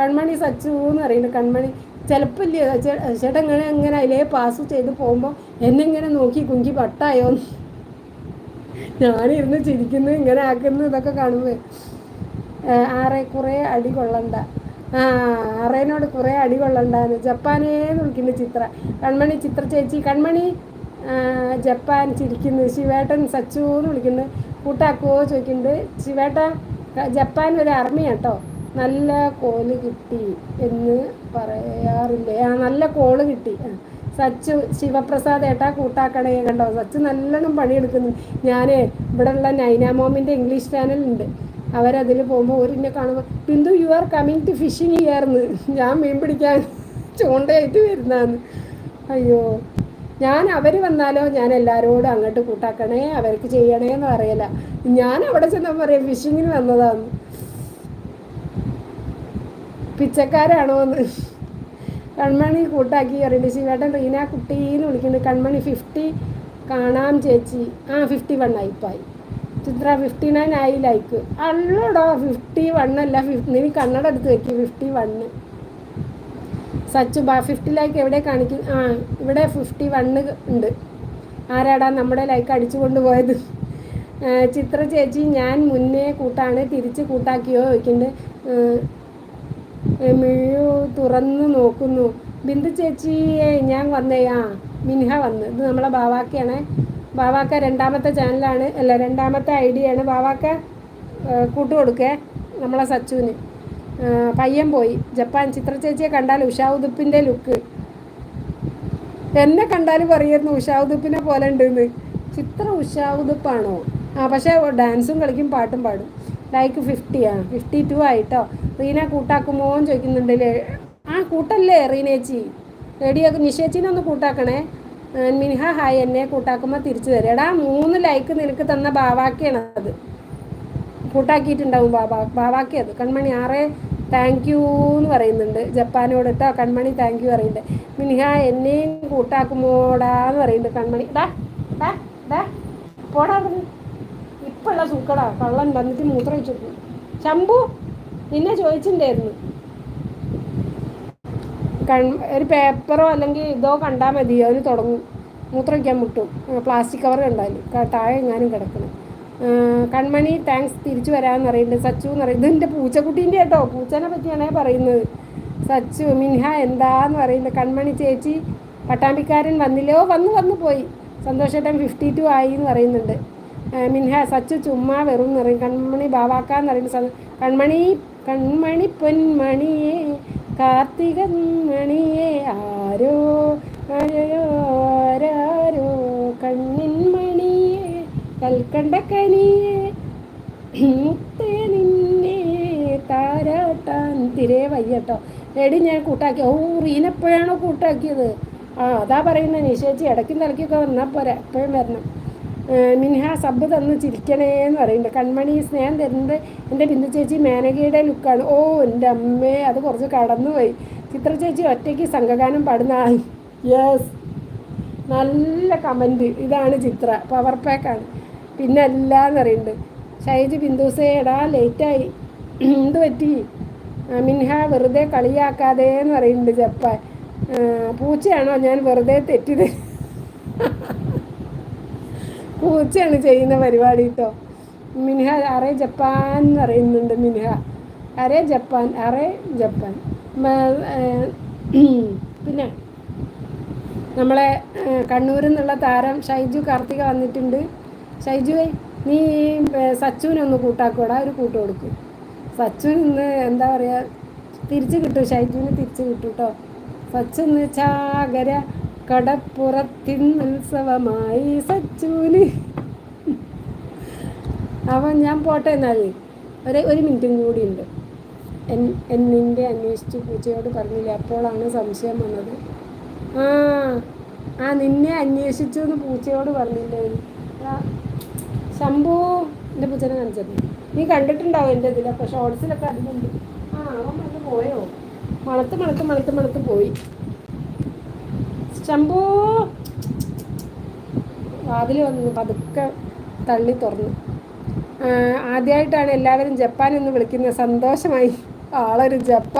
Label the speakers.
Speaker 1: കൺമണി സച്ചു എന്ന് പറയുന്നത് കൺമണി ചിലപ്പോൾ ഇല്ലേ ചേട്ടൻ ഇങ്ങനെ ഇങ്ങനെ അതിലേ പാസ് ചെയ്ത് പോകുമ്പോൾ എന്നെ ഇങ്ങനെ നോക്കി കുങ്കി പട്ടായോ? ഞാനിരുന്ന് ചിരിക്കുന്നു ഇങ്ങനെ ആക്കുന്നു ഇതൊക്കെ കാണുമ്പോൾ ആറെ കുറേ അടി കൊള്ളണ്ട. ആ ആറേനോട് കുറേ അടി കൊള്ളണ്ടെന്ന്. ജപ്പാനേ വിളിക്കുന്നു ചിത്ര. കൺമണി ചിത്ര ചേച്ചി. കൺമണി ജപ്പാൻ ചിരിക്കുന്നു. ശിവേട്ടൻ സച്ചു എന്ന് വിളിക്കുന്നു. കൂട്ടാക്കുവോ ചോദിക്കുന്നുണ്ട്. ശിവേട്ട ജപ്പാൻ ഒരു കേട്ടോ നല്ല കോൽ കിട്ടി എന്ന് പറയാറില്ലേ? ആ നല്ല കോൾ കിട്ടി. സച്ചു ശിവപ്രസാദ് ഏട്ടാ കൂട്ടാക്കണേ കണ്ടോ? സച്ചു നല്ലോണം പണിയെടുക്കുന്നു. ഞാൻ ഇവിടെ ഉള്ള നൈനാമോമിന്റെ ഇംഗ്ലീഷ് ചാനലുണ്ട് അവരതിൽ പോകുമ്പോൾ ഒരിന്നെ കാണുമ്പോൾ Bindu you are coming to fishing ഇയർന്ന് ഞാൻ മീൻ പിടിക്കാൻ ചൂണ്ടയായിട്ട് വരുന്നതെന്ന് അയ്യോ. ഞാൻ അവർ വന്നാലോ? ഞാൻ എല്ലാവരോടും അങ്ങോട്ട് കൂട്ടാക്കണേ അവർക്ക് ചെയ്യണേ എന്ന് പറയല. ഞാൻ അവിടെ ചെന്നാൽ പറയാം ഫിഷിങ്ങിന് വന്നതാന്ന് പിച്ചക്കാരാണോ എന്ന്. കൺമണി കൂട്ടാക്കി പറയുന്നുണ്ട് ശിവേട്ടൻ റീന കുട്ടീന്ന് വിളിക്കുന്നുണ്ട്. കൺമണി ഫിഫ്റ്റി കാണാം ചേച്ചി. ആ ഫിഫ്റ്റി വൺ ആയിപ്പായി. ചിത്ര ഫിഫ്റ്റി നയൻ ആയി ലൈക്ക് അല്ലടോ ഫിഫ്റ്റി വൺ അല്ല ഫിഫ്റ്റി നീ കണ്ണട എടുത്ത് വെക്കി ഫിഫ്റ്റി വണ്ണ് സച്ചു ബാ ഫിഫ്റ്റി ലൈക്ക് എവിടെ കാണിക്കും? ആ ഇവിടെ ഫിഫ്റ്റി വണ്ണ് ഉണ്ട്. ആരാടാ നമ്മുടെ ലൈക്ക് അടിച്ചു കൊണ്ടുപോയത് ചിത്ര ചേച്ചി ഞാൻ മുന്നേ കൂട്ടാണ് തിരിച്ച് കൂട്ടാക്കിയോ ചോദിക്കുന്നുണ്ട്. മിഴു തുറന്നു നോക്കുന്നു. ബിന്ദു ചേച്ചിയെ ഞാൻ വന്നേ. ആ മിൻഹ വന്ന്. ഇത് നമ്മളെ ബാവാക്കയാണ്. ബാവാക്ക രണ്ടാമത്തെ ചാനലാണ്. അല്ല രണ്ടാമത്തെ ഐഡിയ ആണ് ബാവാക്ക കൂട്ടുകൊടുക്കേ നമ്മളെ സച്ചുവിന്. പയ്യൻ പോയി. ജപ്പാൻ ചിത്ര ചേച്ചിയെ കണ്ടാൽ ഉഷാ ഉതുപ്പിന്റെ ലുക്ക്. എന്നെ കണ്ടാൽ പറയുന്നു ഉഷാ ഉതുപ്പിനെ പോലെ ഉണ്ടെന്ന്. ചിത്ര ഉഷാ ഉതുപ്പാണോ ആ പക്ഷേ ഡാൻസും കളിക്കും പാട്ടും പാടും. ലൈക്ക് ഫിഫ്റ്റി ആണ് ഫിഫ്റ്റി ടു ആയിട്ടോ. റീന കൂട്ടാക്കുമോ എന്ന് ചോദിക്കുന്നുണ്ടല്ലേ ആ കൂട്ടല്ലേ റീനേച്ചി റെഡിയാക്കും നിഷേച്ചിനെ ഒന്ന് കൂട്ടാക്കണേ. മിനിഹ ഹായ് എന്നെ കൂട്ടാക്കുമ്പോൾ തിരിച്ചു തരാം. എടാ മൂന്ന് ലൈക്ക് നിനക്ക് തന്ന ബാവാക്കിയാണ് അത്. കൂട്ടാക്കിയിട്ടുണ്ടാവും ബാബാ ബാവാക്കി അത്. കൺമണി ആറേ താങ്ക് യു എന്ന് പറയുന്നുണ്ട്. ജപ്പാനോട് കേട്ടോ കൺമണി താങ്ക് യു പറയുന്നുണ്ട്. മിനിഹ എന്നെയും കൂട്ടാക്കുമോടാ എന്ന് പറയുന്നുണ്ട് കൺമണി. ഡാ ഡാ ഡാ പോടാ ഇപ്പോഴുള്ള സൂക്കടാ. കള്ളൻ വന്നിട്ട് മൂത്രം വെച്ചു ശംഭു നിന്നെ ചോദിച്ചിട്ടുണ്ടായിരുന്നു ഒരു പേപ്പറോ അല്ലെങ്കിൽ ഇതോ കണ്ടാൽ മതി. അവന് തുടങ്ങും. മൂത്രമൊഴിക്കാൻ മുട്ടും. പ്ലാസ്റ്റിക് കവർ കണ്ടാലും താഴെ എങ്ങാനും കിടക്കണം. കൺമണി താങ്ക്സ് തിരിച്ചു വരാമെന്ന് പറയുന്നുണ്ട്. സച്ചു എന്ന് പറയുന്നത് എന്റെ പൂച്ചക്കുട്ടീന്റെ കേട്ടോ. പൂച്ചനെ പറ്റിയാണ് പറയുന്നത്. സച്ചു മിൻഹ എന്താന്ന് പറയുന്നത് കൺമണി ചേച്ചി പട്ടാമ്പിക്കാരൻ വന്നില്ലയോ വന്ന് വന്നു പോയി. സന്തോഷേട്ടൻ ഫിഫ്റ്റി ടു ആയി എന്ന് പറയുന്നുണ്ട്. മിൻഹ സച്ച് ചുമ്മാ വെറും എന്ന് പറയും കൺമണി പറയുന്ന പറയുന്നത് കൺമണി കൺമണി പൊന്മണിയേ കാർത്തിക മണിയെ ആരോ ആരോ ആരാരോ കണ്ണിൻ മണിയെ കൽക്കണ്ട കനിയെ മുത്തേ നിന്നെ താരാട്ടാൻ തിരേ വയ്യട്ടോ. എടി ഞാൻ കൂട്ടാക്കി. ഓ റീനെപ്പോഴാണോ കൂട്ടാക്കിയത്? ആ അതാ പറയുന്നത് നിശേച്ചി ഇടയ്ക്കും തലയ്ക്കൊക്കെ വന്നാൽ പോരാ. എപ്പോഴും വരണം. മിൻഹ സബ് തന്ന് ചിരിക്കണേ എന്ന് പറയുന്നുണ്ട്. കൺമണി സ്നേഹം തരുന്നത് എന്റെ ബിന്ദു ചേച്ചി മേനകയുടെ ലുക്കാണ്. ഓ എന്റെ അമ്മേ അത് കുറച്ച് കടന്നുപോയി. ചിത്ര ചേച്ചി ഒറ്റയ്ക്ക് സംഘഗാനം പാടുന്ന യെസ് നല്ല കമന്റ്. ഇതാണ് ചിത്ര. പവർ പാക്കാണ് പിന്നെ എല്ലാന്ന് പറയുന്നുണ്ട്. ഷൈജ് ബിന്ദുസേ ലേറ്റായി. എന്ത് പറ്റി? മിൻഹ വെറുതെ കളിയാക്കാതെ എന്ന് പറയുന്നുണ്ട് ജപ്പാൻ. പൂച്ചയാണോ? ഞാൻ വെറുതെ തെറ്റിത് പൂച്ചയാണ് ചെയ്യുന്ന പരിപാടി കേട്ടോ മിൻഹ അറേ ജപ്പാൻ എന്ന് പറയുന്നുണ്ട് മിൻഹ. അറേ ജപ്പാൻ അറേ ജപ്പാൻ. പിന്നെ നമ്മളെ കണ്ണൂരിൽ നിന്നുള്ള താരം ഷൈജു കാർത്തിക വന്നിട്ടുണ്ട്. ഷൈജുവേ നീ സച്ചുവിനൊന്ന് കൂട്ടാക്കൂടാ ഒരു കൂട്ട് കൊടുക്കും. സച്ചു ഇന്ന് എന്താ പറയുക തിരിച്ച് കിട്ടും ഷൈജുവിന് തിരിച്ച് കിട്ടും കേട്ടോ സച്ചു എന്ന് കടപ്പുറത്തിൻ ഉത്സവമായി. സച്ചൂന് അവൻ ഞാൻ പോട്ടെ എന്നാൽ ഒരു ഒരു മിനിറ്റും കൂടി ഉണ്ട്. എൻ എന്നിന്റെ അന്വേഷിച്ച് പൂച്ചയോട് പറഞ്ഞില്ല? അപ്പോഴാണ് സംശയം വന്നത്. ആ ആ നിന്നെ അന്വേഷിച്ചു എന്ന് പൂച്ചയോട് പറഞ്ഞില്ലേ? ശംഭു എന്റെ പൂച്ചനെ കാണിച്ചത്. നീ കണ്ടിട്ടുണ്ടാവും എന്റെ ഇതിലൊക്കെ ഷോർട്സിലൊക്കെ അതിലുണ്ട് ആ അവൻ വന്ന് പോയോ? മണത്ത് മണത്ത് മണത്ത് മണത്ത് പോയി. ശംഭു! വാതിൽ വന്നു പതുക്കെ തള്ളി തുറന്നു. ആദ്യമായിട്ടാണ് എല്ലാവരും ജപ്പാൻ എന്ന് വിളിക്കുന്നത്. സന്തോഷമായി. ആളൊരു ജപ്പാൻ